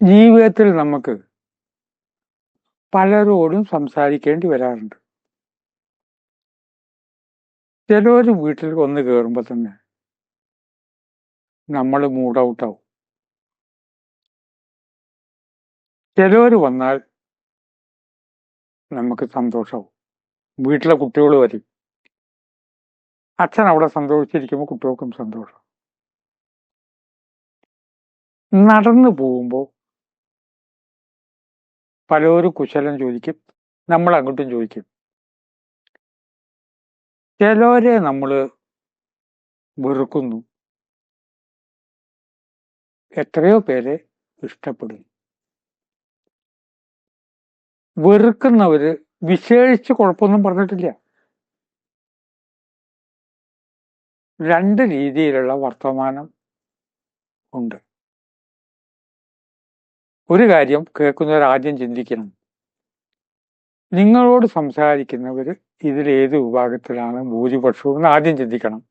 ജീവിതത്തിൽ നമുക്ക് പലരോടും സംസാരിക്കേണ്ടി വരാറുണ്ട്. ചിലവർ വീട്ടിൽ ഒന്ന് കയറുമ്പോൾ തന്നെ നമ്മൾ മൂഡ് ഔട്ടാവും ചിലവർ വന്നാൽ നമുക്ക് സന്തോഷമാവും വീട്ടിലെ കുട്ടികൾ വരും. അച്ഛൻ അവിടെ സന്തോഷിച്ചിരിക്കുമ്പോൾ കുട്ടികൾക്കും സന്തോഷം. നടന്നു പോകുമ്പോൾ പലരും കുശലം ചോദിക്കും നമ്മൾ അങ്ങോട്ടും ചോദിക്കും. ചിലവരെ നമ്മൾ വെറുക്കുന്നു. എത്രയോ പേരെ ഇഷ്ടപ്പെടുന്നു. വെറുക്കുന്നവര് വിശേഷിച്ച് കുഴപ്പമൊന്നും പറഞ്ഞിട്ടില്ല. രണ്ട് രീതിയിലുള്ള വർത്തമാനം ഉണ്ട്. ഒരു കാര്യം കേൾക്കുന്നവർ ആദ്യം ചിന്തിക്കണം. നിങ്ങളോട് സംസാരിക്കുന്നവർ ഇതിൽ ഏത് വിഭാഗത്തിലാണ് ഭൂരിപക്ഷവും എന്ന് ആദ്യം ചിന്തിക്കണം.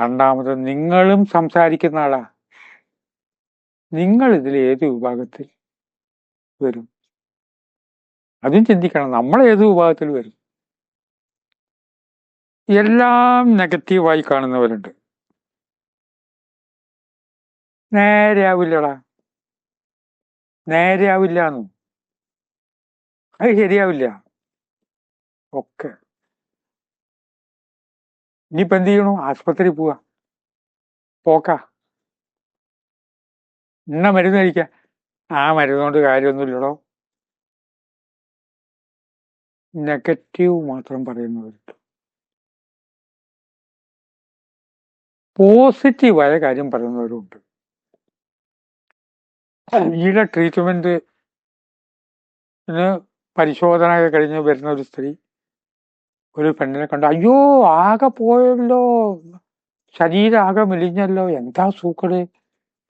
രണ്ടാമത് നിങ്ങളും സംസാരിക്കുന്ന ആളാ. നിങ്ങൾ ഇതിൽ ഏത് വിഭാഗത്തിൽ വരും? അതും ചിന്തിക്കണം. നമ്മൾ ഏത് വിഭാഗത്തിൽ വരും? എല്ലാം നെഗറ്റീവായി കാണുന്നവരുണ്ട്. നേരെയാവില്ലടാ നേരെയാവില്ല എന്ന് അത് ശരിയാവില്ല. ഒക്കെ. ഇനിയിപ്പോ എന്ത് ചെയ്യണു? ആസ്പത്രി പോവാ. പോക്ക. ഇന്ന മരുന്ന് കഴിക്ക? ആ മരുന്നുകൊണ്ട് കാര്യമൊന്നുമില്ലടോ. നെഗറ്റീവ് മാത്രം പറയുന്നവർ പോസിറ്റീവായ കാര്യം പറയുന്നവരുണ്ട് ഈയിടെ ട്രീറ്റ്മെന്റ് പരിശോധന കഴിഞ്ഞ് വരുന്ന ഒരു സ്ത്രീ ഒരു പെണ്ണിനെ കണ്ടു. അയ്യോ ആകെ പോയല്ലോ. ശരീരം ആകെ മെലിഞ്ഞല്ലോ. എന്താ സൂക്കട്?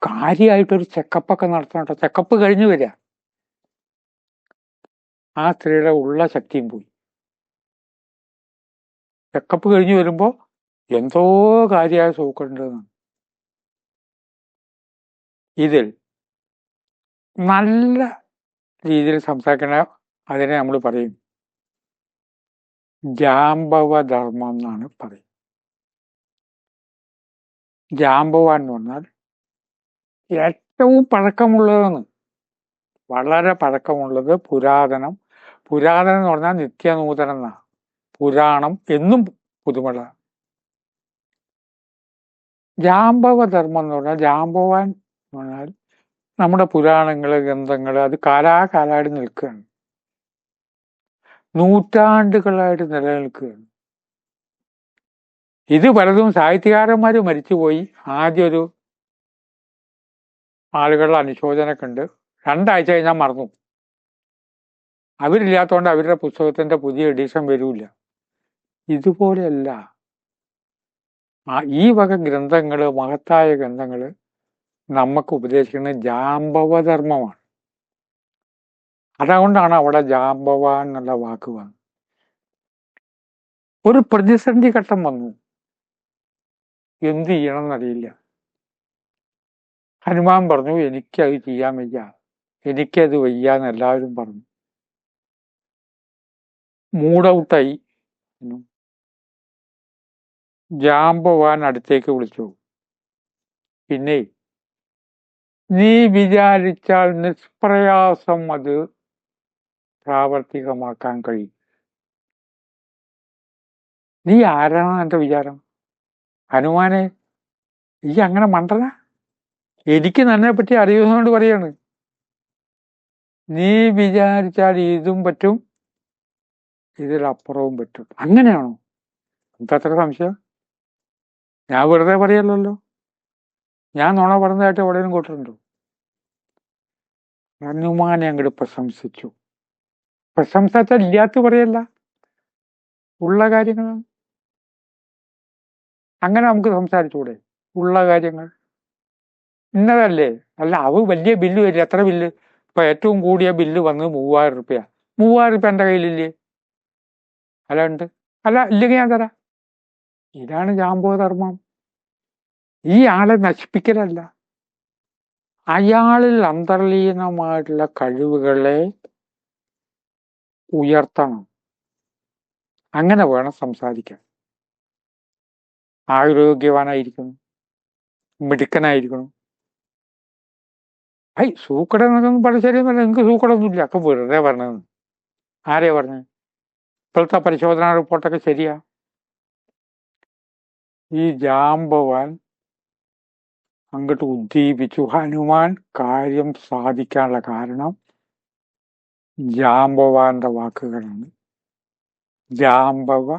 കാര്യമായിട്ടൊരു ചെക്കപ്പ് ഒക്കെ നടത്തണം ചെക്കപ്പ് കഴിഞ്ഞു വരിക ആ സ്ത്രീയുടെ ഉള്ള ശക്തിയും പോയി. ചെക്കപ്പ് കഴിഞ്ഞു വരുമ്പോ എന്തോ കാര്യമായ സൂക്കടുണ്ടെന്ന് ഇതിൽ നല്ല രീതിയിൽ സംസാരിക്കണ അതിനെ നമ്മൾ പറയും. ജാമ്പവധർമ്മം എന്നാണ് പറയും ജാമ്പവ എന്ന് പറഞ്ഞാൽ ഏറ്റവും പഴക്കമുള്ളതെന്ന്. വളരെ പഴക്കമുള്ളത് പുരാതനം. പുരാതനം എന്ന് പറഞ്ഞാൽ നിത്യനൂതനം പുരാണം എന്നും പുതുമഴ. ജാമ്പവധർമ്മം എന്ന് പറഞ്ഞാൽ ജാമ്പവാൻ എന്ന് പറഞ്ഞാൽ നമ്മുടെ പുരാണങ്ങൾ ഗ്രന്ഥങ്ങൾ അത് കാലാകാലമായിട്ട് നിൽക്കുകയാണ്. നൂറ്റാണ്ടുകളായിട്ട് നിലനിൽക്കുകയാണ്. ഇത് പലതും സാഹിത്യകാരന്മാര് മരിച്ചുപോയി. ആദ്യം ഒരു ആളുകളുടെ അനുശോചനമൊക്കെ ഉണ്ട് രണ്ടാഴ്ച കഴിഞ്ഞാൽ മറന്നു. അവരില്ലാത്തതുകൊണ്ട് അവരുടെ പുസ്തകത്തിന്റെ പുതിയ എഡിഷൻ വരില്ല ഇതുപോലെയല്ല. ഈ വക ഗ്രന്ഥങ്ങൾ മഹത്തായ ഗ്രന്ഥങ്ങൾ നമുക്ക് ഉപദേശിക്കുന്നത് ജാമ്പവധർമ്മമാണ് അതുകൊണ്ടാണ് അവിടെ ജാമ്പവ എന്നുള്ള വാക്ക് വന്നത്. ഒരു പ്രതിസന്ധി ഘട്ടം വന്നു. എന്ത് ചെയ്യണം എന്നറിയില്ല ഹനുമാൻ പറഞ്ഞു എനിക്കത് ചെയ്യാൻ വയ്യ. എനിക്കത് വയ്യ എന്ന് എല്ലാവരും പറഞ്ഞു. മൂഡൌട്ടായി ജാമ്പവാൻ അടുത്തേക്ക് വിളിച്ചു. പിന്നെ നീ വിചാരിച്ചാൽ നിഷ്പ്രയാസം അത് പ്രാവർത്തികമാക്കാൻ കഴിയും. നീ ആരാണ് എന്റെ വിചാരം? ഹനുമാനെ ഈ അങ്ങനെ മണ്ടന? എനിക്ക് തന്നെ പറ്റി അറിയുന്നതുകൊണ്ട് പറയാണ്. നീ വിചാരിച്ചാൽ ഇതും പറ്റും ഇതിലപ്പുറവും പറ്റും. അങ്ങനെയാണോ? എന്താ അത്ര സംശയം? ഞാൻ വെറുതെ പറയല്ലോ ഞാൻ നുണ പറഞ്ഞതായിട്ട് എവിടെയും കൂട്ടിട്ടുണ്ടോ? ഹനുമാനെ അങ്ങോട്ട് പ്രശംസിച്ചു. പ്രശംസിച്ചാൽ ഇല്ലാത്ത പറയല്ല. ഉള്ള കാര്യങ്ങളാണ് അങ്ങനെ നമുക്ക് സംസാരിച്ചുകൂടെ ഉള്ള കാര്യങ്ങൾ. ഇന്നതല്ലേ? അല്ല അവ വലിയ ബില്ല് വരില്ല. എത്ര ബില്ല്? ഇപ്പൊ ഏറ്റവും കൂടിയ ബില്ല് വന്നത് മൂവായിരം റുപ്യ. മൂവായിരം റുപ്യ എന്റെ കയ്യിലില്ലേ? അല്ല ഉണ്ട്. അല്ല ഇല്ലെങ്കിൽ ഞാൻ തരാം. ഇതാണ് ജാമ്പോ ധർമ്മം. ഈ ആളെ നശിപ്പിക്കലല്ല. അയാളിൽ അന്തർലീനമായിട്ടുള്ള കഴിവുകളെ ഉയർത്തണം. അങ്ങനെ വേണം സംസാരിക്കാൻ. ആരോഗ്യവാനായിരിക്കണം മിടുക്കനായിരിക്കണം. ഐ സൂക്കട എന്നൊക്കെ പറഞ്ഞ ശരിയൊന്നുമല്ല. നിങ്ങൾക്ക് സൂക്കടൊന്നുമില്ല. ഒക്കെ വെറുതെ പറഞ്ഞത്. ആരെയാ പറഞ്ഞത്? ഇപ്പോഴത്തെ പരിശോധനാ റിപ്പോർട്ടൊക്കെ ശരിയാ? ഈ ജാമ്പവാൻ അങ്ങോട്ട് ഉദ്ദീപിച്ചു. ഹനുമാൻ കാര്യം സാധിക്കാനുള്ള കാരണം ജാമ്പവാന്റെ വാക്കുകളാണ്. ജാംബവ.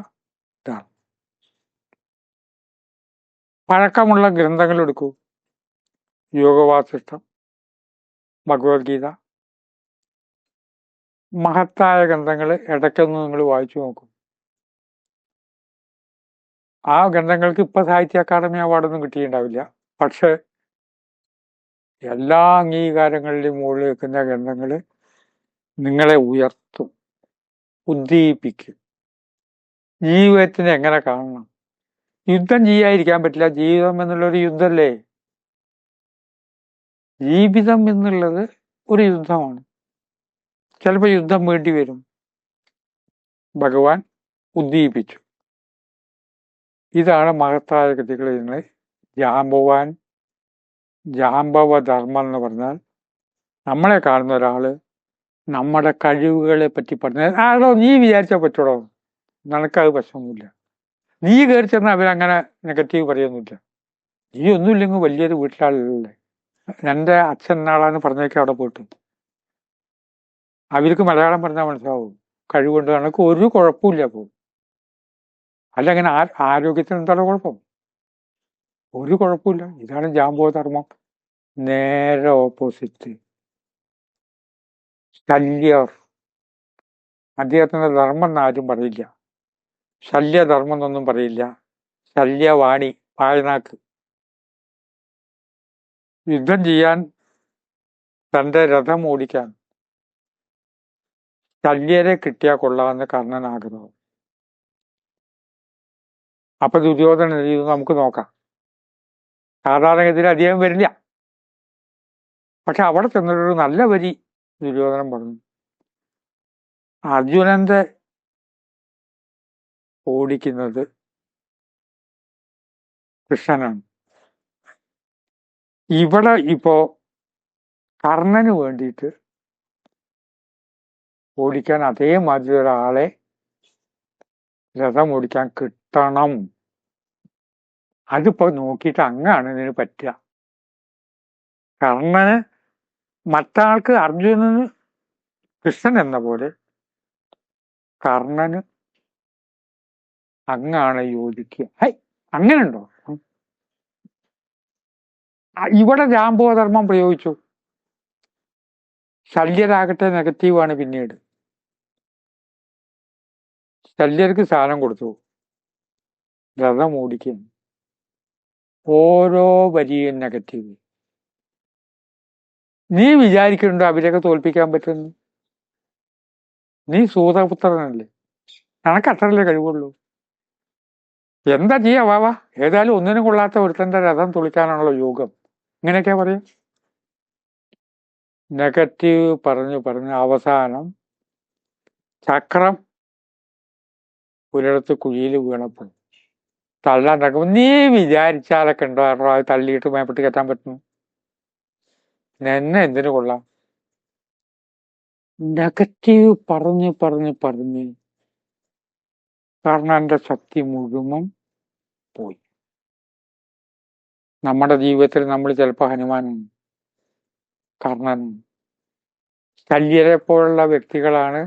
പഴക്കമുള്ള ഗ്രന്ഥങ്ങൾ എടുക്കൂ. യോഗവാസിഷ്ടം ഭഗവത്ഗീത. മഹത്തായ ഗ്രന്ഥങ്ങൾ ഇടയ്ക്കൊന്ന് നിങ്ങൾ വായിച്ചു നോക്കും. ആ ഗ്രന്ഥങ്ങൾക്ക് ഇപ്പൊ സാഹിത്യ അക്കാദമി അവാർഡൊന്നും കിട്ടിയിട്ടുണ്ടാവില്ല. പക്ഷെ എല്ലാ അംഗീകാരങ്ങളിലും മുകളിൽ വെക്കുന്ന ഗ്രന്ഥങ്ങൾ നിങ്ങളെ ഉയർത്തും ഉദ്ദീപിക്കും. ജീവിതത്തിനെ എങ്ങനെ കാണണം? യുദ്ധം ചെയ്യാതിരിക്കാൻ പറ്റില്ല. ജീവിതം എന്നുള്ളൊരു യുദ്ധമല്ലേ ജീവിതം എന്നുള്ളത് ഒരു യുദ്ധമാണ്. ചിലപ്പോൾ യുദ്ധം വേണ്ടി വരും. ഭഗവാൻ ഉദ്ദീപിച്ചു. ഇതാണ് മഹത്തായ കൃതികളിൽ നിങ്ങൾ ജാമ്പവാൻ ജാമ്പവ ധർമ്മം എന്ന് പറഞ്ഞാൽ നമ്മളെ കാണുന്ന ഒരാൾ നമ്മുടെ കഴിവുകളെ പറ്റി പറഞ്ഞ ആടോ നീ വിചാരിച്ചാൽ പറ്റൂടോ? നിനക്കത് പ്രശ്നമൊന്നുമില്ല. നീ കയറി ചെന്നാൽ അവരങ്ങനെ നെഗറ്റീവ് പറയൊന്നുമില്ല. നീ ഒന്നുമില്ലെങ്കിൽ വലിയൊരു വീട്ടിലാളല്ലേ? എന്റെ അച്ഛൻ നാളാന്ന് പറഞ്ഞേക്കെ അവിടെ പോയിട്ട്. അവർക്ക് മലയാളം പറഞ്ഞാൽ മനസ്സിലാവും. കഴിവുകൊണ്ട് കണക്ക് ഒരു കുഴപ്പമില്ല അപ്പോൾ. അല്ല അങ്ങനെ ആ ആരോഗ്യത്തിന് എന്താണോ കുഴപ്പം? ഒരു കുഴപ്പമില്ല. ഇതാണ് ജാമ്പോ ധർമ്മം. നേരെ ഓപ്പോസിറ്റ് ശല്യർ. അദ്ദേഹത്തിന്റെ ധർമ്മം എന്നാരും പറയില്ല. ശല്യധർമ്മം എന്നൊന്നും പറയില്ല. ശല്യവാണി പാഴനാക്ക്. യുദ്ധം ചെയ്യാൻ തന്റെ രഥം ഓടിക്കാൻ ശല്യരെ കിട്ടിയാൽ കൊള്ളാമെന്ന് കർണൻ ആഗ്രഹം അപ്പൊ ദുര്യോധന രീതി നമുക്ക് നോക്കാം. സാധാരണഗതിയിൽ അധികം വരില്ല. പക്ഷെ അവിടെ ചെന്നൊരു നല്ല വരി ദുര്യോധനം പറഞ്ഞു. അർജുനന്റെ ഓടിക്കുന്നത് കൃഷ്ണനാണ്. ഇവിടെ ഇപ്പോ കർണന് വേണ്ടിയിട്ട് ഓടിക്കാൻ അതേമാതിരി ഒരാളെ രഥം ഓടിക്കാൻ കിട്ടണം. അതിപ്പോ നോക്കിയിട്ട് അങ്ങാണ് ഇതിന് പറ്റുക. കർണന് മറ്റാൾക്ക് അർജുനന് കൃഷ്ണൻ എന്ന പോലെ കർണന് അങ്ങാണ് യോജിക്കുക. ഹൈ അങ്ങനെയുണ്ടോ? ഇവിടെ ജാമ്പവധർമ്മം പ്രയോഗിച്ചു. ശല്യരാകട്ടെ നെഗറ്റീവാണ് പിന്നീട്. ശല്യർക്ക് സാധനം കൊടുത്തു. രഥം ഓടിക്കും ഓരോ വരിയും നെഗറ്റീവ് നീ വിചാരിക്കുന്നുണ്ടോ അവരെയൊക്കെ തോൽപ്പിക്കാൻ പറ്റുന്നു നീ സൂതപുത്രനല്ലേ? നിനക്ക് അത്രല്ലേ കഴിവുള്ളൂ? എന്താ ചെയ്യാ വാ വാ. ഏതായാലും ഒന്നിനും കൊള്ളാത്ത ഒരുത്തന്റെ രഥം തുളിക്കാനുള്ള യോഗം. ഇങ്ങനെയൊക്കെയാ പറയാം? നെഗറ്റീവ് പറഞ്ഞു പറഞ്ഞു. അവസാനം ചക്രം ഒരിടത്ത് കുഴിയിൽ വീണപ്പോൾ തള്ളാൻ നടക്കുമ്പോൾ നീ വിചാരിച്ചാലൊക്കെ ഉണ്ടോ? ആരോ അത് തള്ളിയിട്ട് മേപ്പെട്ട് കെട്ടാൻ പറ്റുന്നു. എന്നെ എന്തിനു കൊള്ളാം? നെഗറ്റീവ് പറഞ്ഞ് പറഞ്ഞ് പറഞ്ഞ്. കാരണം എന്റെ ശക്തി മുഴുവൻ പോയി. നമ്മുടെ ജീവിതത്തിൽ നമ്മൾ ചിലപ്പോൾ ഹനുമാനാണ് കാരണം ശല്യരെ പോലുള്ള വ്യക്തികളാണ്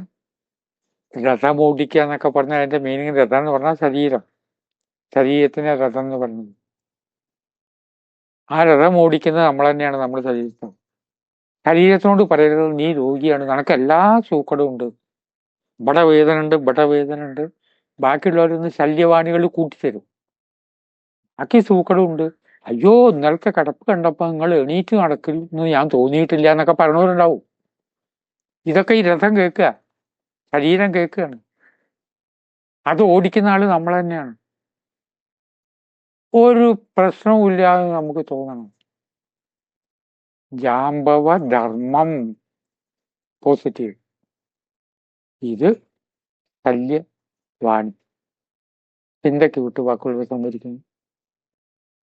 രഥം ഓടിക്കുക എന്നൊക്കെ പറഞ്ഞാൽ അതിന്റെ മീനിങ് രഥം എന്ന് പറഞ്ഞാൽ ശരീരം. ശരീരത്തിന് രഥം എന്ന് പറഞ്ഞത് ആ രഥം ഓടിക്കുന്നത് നമ്മൾ തന്നെയാണ് നമ്മുടെ ശരീരത്തിൽ ശരീരത്തിനോട് പറയരുത് നീ രോഗിയാണ്. നിനക്ക് എല്ലാ സൂക്കടും ഉണ്ട്. ഇവിടെ വേദന ഉണ്ട് ഇവിടെ വേദന ഉണ്ട് ബാക്കിയുള്ളവരൊന്ന് ശല്യവാണികൾ കൂട്ടിത്തരും. ബാക്കി സൂക്കടും ഉണ്ട്. അയ്യോ ഇന്നലത്തെ കിടപ്പ് കണ്ടപ്പോൾ നിങ്ങൾ എണീറ്റ് നടക്കുന്നു ഞാൻ തോന്നിയിട്ടില്ല എന്നൊക്കെ പറഞ്ഞവരുണ്ടാവും. ഇതൊക്കെ ഈ രഥം കേൾക്കുക ശരീരം കേൾക്കുകയാണ്. അത് ഓടിക്കുന്ന ആൾ നമ്മൾ തന്നെയാണ്. ഒരു പ്രശ്നവും ഇല്ലാതെ നമുക്ക് തോന്നണം. ജാമ്പവ ധർമ്മം പോസിറ്റീവ്. ഇത് ശല്യ വാണി ചിന്തയ്ക്ക് വിട്ടു വാക്കുകൾ സംഭരിക്കുന്നു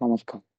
നമസ്കാരം.